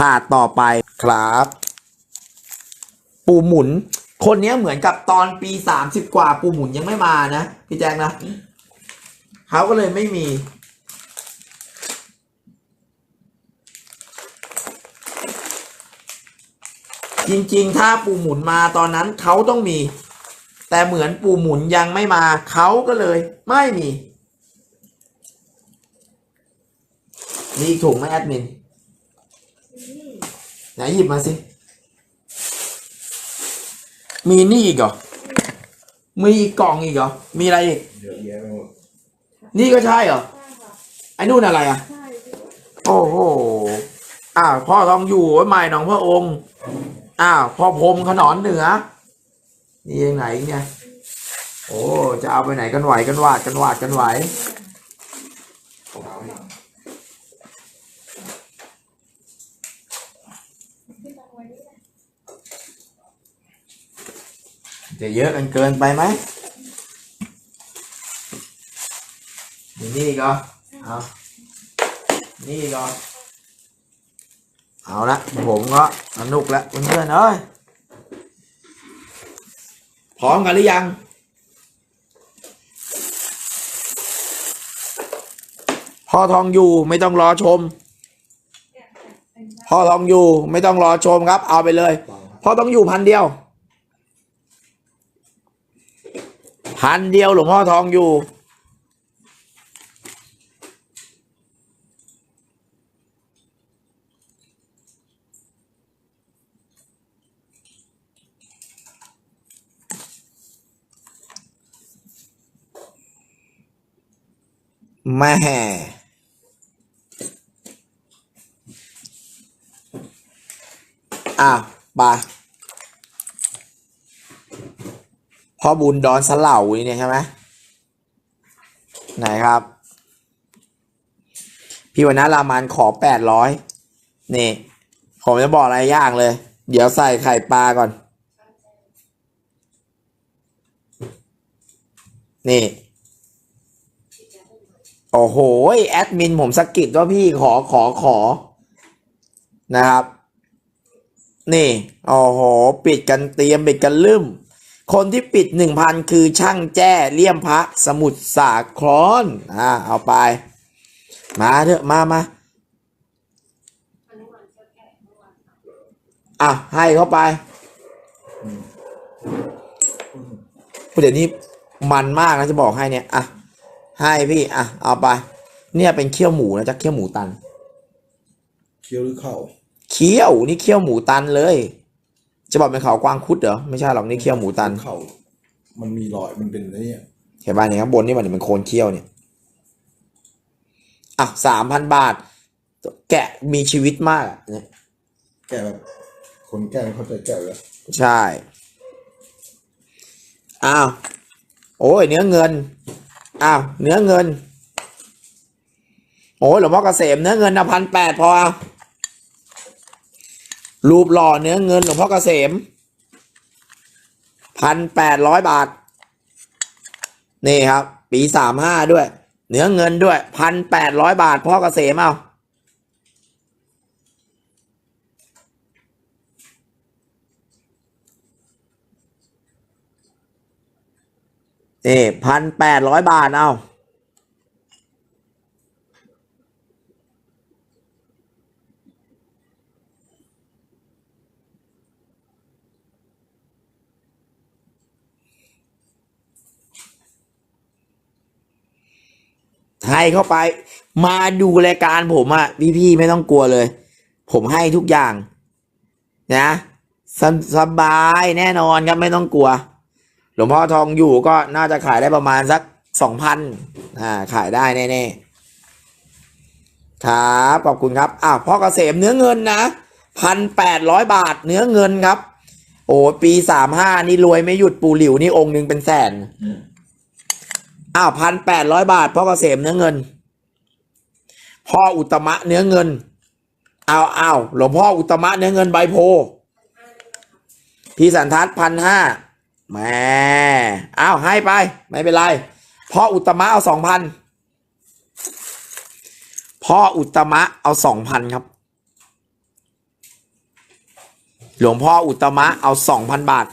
ถาดต่อไปครับ ปูหมุน คนนี้เหมือนกับตอนปีสามสิบกว่าปูหมุนยังไม่มานะพี่แจ๊คนะเขาก็เลยไม่มี จริงๆ ถ้าปูหมุนมาตอนนั้นเขาต้องมี แต่เหมือนปูหมุนยังไม่มาเขาก็เลย ไม่มี มีอีกถุงไหมแอดมิน ไหนหยิบมาสิ มีนี่อีกเหรอ มีอีกกล่องอีกเหรอ มีอะไรอีก เยอะแยะไปหมดนี่ก็ใช่เหรอ ไอ้นู่นอะไรอะ ใช่พี่โอ้โห อ้าวพ่อทองอยู่ไว้ใหม่หนองพระองค์ อ้าวพ่อพรหมขนอนเหนือ นี่ยังไหนเนี่ย โอ้ จะเอาไปไหนกันไหวกันวาดกันวาดกันไหว พี่ตังไว้นี่แหละ จะเยอะกันเกินไปไหมมีนี่ก็เอานี่ก็เอาละผมก็สนุกแล้วเพื่อนๆเอ้ยพร้อมกันหรือยัง พ่อทองอยู่ไม่ต้องรอชม พ่อทองอยู่ไม่ต้องรอชมครับ เอาไปเลย พ่อต้องอยู่พันเดียว พันเดียวหลวงพ่อทองอยู่ แม่อะไป พ่อบุญดอนสเหล่านี่เนี่ยใช่ไหมไหนครับ พี่วันนารามันขอแปดร้อยนี่ ผมจะบอกอะไรยางเลย เดี๋ยวใส่ไข่ปลาก่อน นี่ โอ้โห แอดมินผมสะกิดว่าพี่ขอขอขอ นะครับ นี่ โอ้โห ปิดกันเตรียมปิดกันลืม คนที่ปิดหนึ่งพันคือช่างแจ้เลี่ยมพระสมุทรสาครอ่าเอาไป มาเถอะมามาอนุมันจะแก่เมื่อวานอะให้เข้าไปเดี๋ยวนี้มันมากนะจะบอกให้เนี่ยอะให้พี่อะเอาไป เนี่ยเป็นเคี่ยวหมูนะจะเคี่ยวหมูตัน เคี้ยวหรือเข่าเคี่ยวนี่เคี่ยวหมูตันเลย จะบอกเป็นเขากวางคุดเหรอไม่ใช่หรอกนี่เคี่ยวหมูตัน เข่ามันมีรอย มันเป็นอะไรเนี่ยเห็นป่ะเนี่ยข้างบนนี่มันเป็นโคนเคี่ยวเนี่ย อะสามพันบาท แกะมีชีวิตมากอะเนี่ยแก่แบบ คนแก่ไม่เข้าใจแก่เลยใช่ อ้าว โอ้ยเนื้อเงิน อ้าว เนื้อเงิน โอ้ยหลวงพ่อเกษมเนื้อเงินนะพันแปดพอเอา รูปหล่อเนื้อเงินหลวงพ่อเกษมพันแปดร้อยบาท นี่ครับ ปีสามห้าด้วย เนื้อเงินด้วยพันแปดร้อยบาท พ่อเกษมเอานี่พันแปดร้อยบาทเอา ให้เข้าไป มาดูรายการผมอะพี่ๆไม่ต้องกลัวเลย ผมให้ทุกอย่าง นะสสบายแน่นอนครับไม่ต้องกลัว หลวงพ่อทองอยู่ก็น่าจะขายได้ประมาณสักสองพันอ่าขายได้แน่ๆครับขอบคุณครับอ้าวพ่อเกษมเนื้อเงินนะพันแปดร้อยบาทเนื้อเงินครับ โอ้ปีสามห้านี่รวยไม่หยุดปูหลิวนี่องค์หนึ่งเป็นแสน อ้าวพันแปดร้อยบาทพ่อเกษมเนื้อเงิน พ่ออุตมะเนื้อเงินเอาเอาหลวงพ่ออุตมะเนื้อเงินใบโพ พี่สันทัศพันห้าแหม่อ้าวให้ไป ไม่เป็นไร พ่ออุตมะเอาสองพันพ่ออุตมะเอาสองพันครับ หลวงพ่ออุตมะเอาสองพันบาท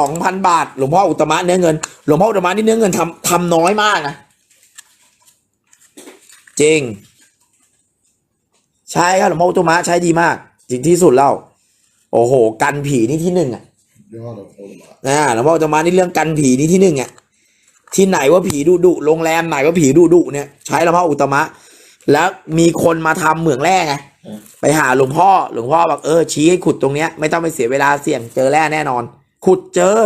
สองพันบาท หลวงพ่ออุตตมะเนื้อเงิน หลวงพ่ออุตตมะนี่เนื้อเงินทำทำน้อยมากนะจริง ใช่ครับหลวงพ่ออุตตมะใช้ดีมาก จริงที่สุดแล้วโอ้โห กันผีนี่ที่หนึ่งอะยอดเราโอนมานะหลวงพ่ออุตตมะนี่เรื่องกันผีนี่ที่หนึ่งอะที่ไหนว่าผีดุดุโรงแรมไหนว่าผีดุดุเนี่ยใช้หลวงพ่ออุตตมะ แล้วมีคนมาทำเหมืองแร่ไงไปหาหลวงพ่อหลวงพ่อบอกเออชี้ให้ขุดตรงเนี้ยไม่ต้องไปเสียเวลาเสี่ยงเจอแร่แน่นอน ขุดเจอ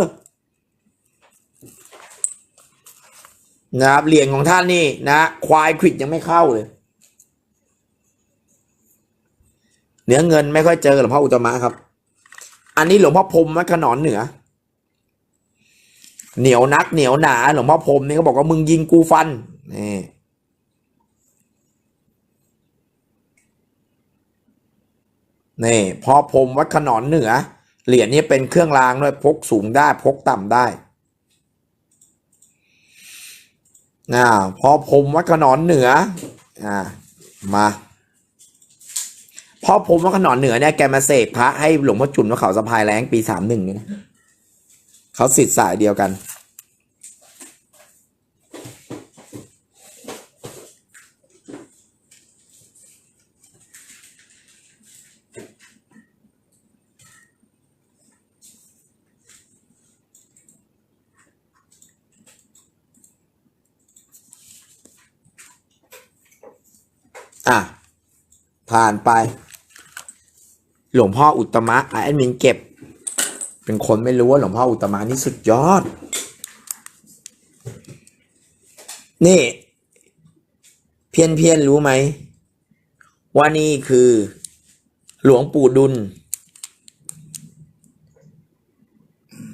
นะครับเหรียญของท่านนี่นะควายขิดยังไม่เข้าเลยเนื้อเงินไม่ค่อยเจอหลวงพ่ออุตมะครับ อันนี้หลวงพ่อพรมวัดขนอนเหนือ เหนียวนักเหนียวหนาหลวงพ่อพรมนี่เขาบอกว่ามึงยิงกูฟันนี่นี่พ่อพรมวัดขนอนเหนือ เหรียญนี้เป็นเครื่องรางด้วยพกสูงได้พกต่ำได้อ่าพอพรมวัดขนอนเหนืออ่ามาพอพรมวัดขนอนเหนือเนี่ยแกมาเสกพระให้หลวงพ่อจุนวัดเขาสะพายแรงปีสามหนึ่งนี่นะเขาสิทธิ์สายเดียวกัน อะ ผ่านไป หลวงพ่ออุตมะอะแอดมินเก็บ เป็นคนไม่รู้ว่าหลวงพ่ออุตมะนี่สุดยอด นี่ เพี้ยนเพียนรู้ไหม ว่านี่คือ หลวงปู่ดุล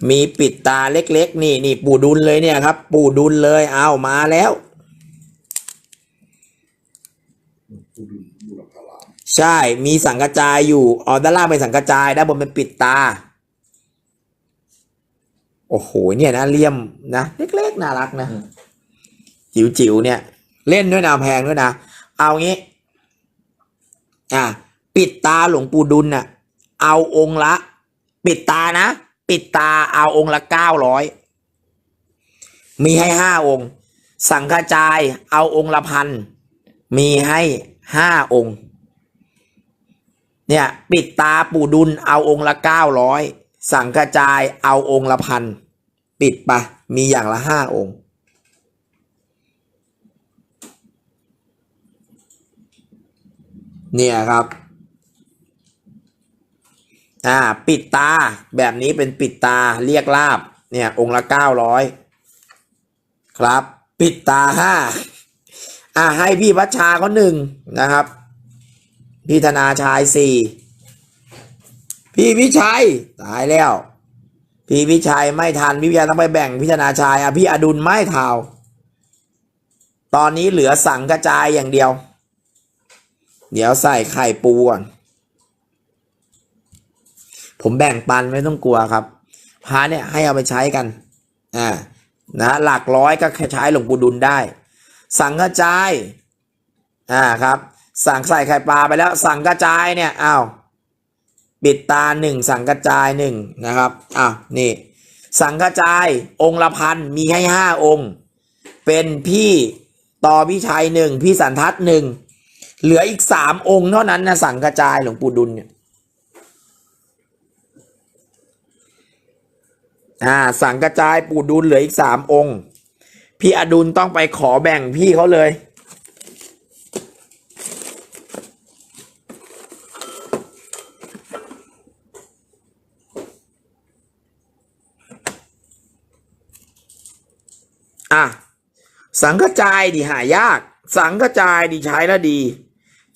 มีปิดตาเล็ก ๆ นี่นี่ปู่ดุลเลยเนี่ยครับ ปู่ดุลเลยเอามาแล้ว ผู้ดูบุรพาราม ใช่ มีสังกระจายอยู่อ๋อด้านล่างเป็นสังกระจาย ด้านบนเป็นปิดตา โอ้โห เนี่ยนะเลี่ยมนะ เล็กๆ น่ารักนะ จิ๋วๆเนี่ย เล่นด้วยนะแพงด้วยนะ เอางี้ อะ ปิดตาหลวงปู่ดุลน่ะ เอาองค์ละ ปิดตานะ ปิดตาเอาองค์ละเก้าร้อย มีให้ห้าองค์ สังฆจาย เอาองค์ละพัน มีให้ห้าองค์ เนี่ยปิดตาปู่ดุลเอาองค์ละเก้าร้อยสังฆจายเอาองค์ละพันปิดปะมีอย่างละห้าองค์เนี่ยครับ อ่า ปิดตาแบบนี้เป็นปิดตาเรียกลาบ เนี่ย องค์ละเก้าร้อยครับ ปิดตาห้าอ่าให้พี่พัชชาเขาหนึ่งนะครับ พี่ธนาชายสี่พี่พิชัยตายแล้ว พี่พิชัยไม่ทันพี่พิชัยต้องไปแบ่งพี่ธนาชายอะพี่อดุลไม่เท่าตอนนี้เหลือสังกระจายอย่างเดียว เดี๋ยวใส่ไข่ปูก่อนผมแบ่งปันไม่ต้องกลัวครับพาเนี่ยให้เอาไปใช้กันอ่านะหลักร้อยก็ใช้หลวงปู่ดุลได้ สังกระจายอ่าครับ สั่งใส่ไข่ปลาไปแล้ว สั่งกระจายเนี่ยอ้าวปิดตาหนึ่งสั่งกระจายหนึ่งนะครับอ้าวนี่สังกระจายองค์ละพันมีให้ห้าองค์ เป็นพี่ต่อพี่ชัยหนึ่งพี่สันทัศน์หนึ่งเหลืออีกสามองค์เท่านั้นนะสังกระจายหลวงปู่ดุลเนี่ยอ่าสังกระจายปู่ดุลเหลืออีกสามองค์ พี่อดุลต้องไปขอแบ่งพี่เขาเลย อะสังกระจายดิหายาก สังกระจายดิใช้แล้วดี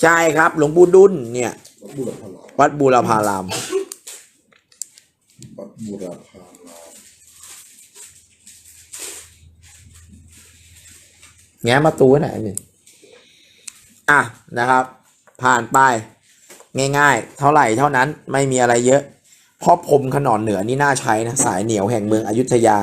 ใช่ครับ หลวงปู่ดุลเนี่ยวัดบุรพารามวัดบูรพาราม วัดบุรพารามแง้มประตูไว้หน่อยอันนี่อะนะครับ ผ่านไป ง่ายๆ เท่าไหร่เท่านั้นไม่มีอะไรเยอะ เพ่อพรมขนอนเหนือนี่น่าใช้นะ สายเหนียวแห่งเมืองอยุธยา